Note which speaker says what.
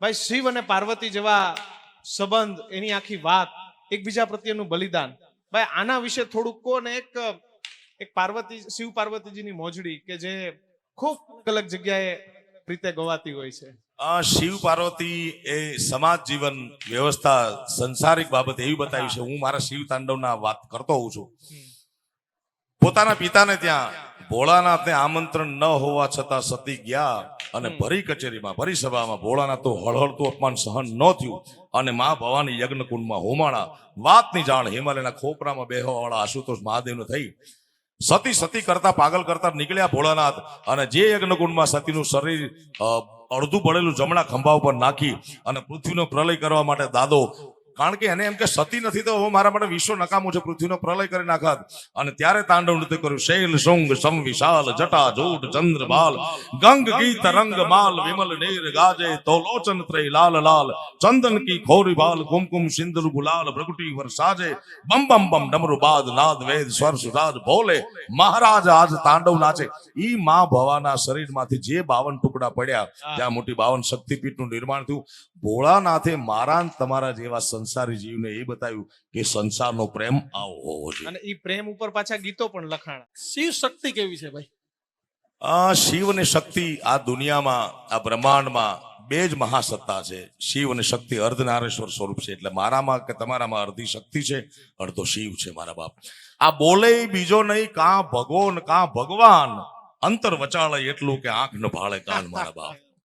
Speaker 1: ભાઈ શિવ અને પાર્વતી જેવા સંબંધ એની આખી વાત એકબીજા પ્રત્યેનું બલિદાન. ભાઈ આના વિશે થોડુંક કહો ને એક એક પાર્વતી શિવ પાર્વતીજીની મોજડી કે જે ખૂબ અલગ જગ્યાએ રીતે ગવાતી હોય છે.
Speaker 2: આ શિવ પાર્વતી એ સમાજ જીવન વ્યવસ્થા સંસારિક બાબત એવી બતાવી છે. હું મારા શિવ તાંડવના વાત કરતો હોઉં છું. પોતાના પિતાને ત્યાં ભોળાનાથને આમંત્રણ ન હોવા છતાં સતી ગયા અને ભરી કચેરીમાં ભરી સભામાં ભોળાનાથ તો હળહળતું અપમાન સહન ન થયું અને મા ભવાની યજ્ઞકુંડમાં હોમાણા વાતની જાણ હિમાલયના ખોપરામાં બેહવાવાળા આશુતોષ મહાદેવને થઈ. સતી સતી કરતા પાગલ કરતા નીકળ્યા ભોળાનાથ અને જે યજ્ઞકુંડમાં સતીનું શરીર અડધું પડેલું જમણા ખંભા ઉપર નાખી અને પૃથ્વીનો પ્રલય કરવા માટે દાદો કારણ કે એને એમ કે સતી નથી તો હવે મારા માટે વિશ્વ નકામું છે પૃથ્વીનો પ્રલય કરી નાખાત અને ત્યારે તાંડવ નૃત્ય કર્યું. શૈલ શૃંગ સમ વિશાલ જટા જોટ ચંદ્ર બાલ. ગંગ ગીત રંગ માલ વિમલ નીર ગાજે તો લોચન ત્રય લાલ લાલ. ચંદન કી ખોરી બાલ કુમકુમ સિંદુર ગુલાલ પ્રગટી વરસાજે. બમ બમ બમ ડમરુ બાદ નાદ વેદ સ્વર સુરાજ ભોલે. મહારાજ આજ તાંડવ નાચે. ઈ મા ભવાના શરીરમાંથી જે બાવન ટુકડા પડ્યા ત્યાં મોટી બાવન શક્તિપીઠનું નિર્માણ થયું. ભોળાનાથે મારા ને તમારા જેવા સંસારી જીવને એ બતાવ્યું કે સંસારનો પ્રેમ આવો હોવો જોઈએ.
Speaker 1: અને એ પ્રેમ ઉપર પાછા ગીતો પણ લખાણા.
Speaker 3: શિવ શક્તિ કેવી છે ભાઈ?
Speaker 2: આ શિવ અને શક્તિ આ દુનિયામાં આ બ્રહ્માંડમાં બે જ મહાસત્તા છે. શિવ અને શક્તિ અર્ધનારેશ્વર સ્વરૂપ છે. એટલે મારામાં કે તમારામાં અર્ધી શક્તિ છે અડધો શિવ છે મારા બાપ. આ બોલે બીજો નહીં કાં ભગવાન કાં ભગવાન? અંતર વચાળે એટલું કે આંખ ન ભાળે કાન મારા બાપ.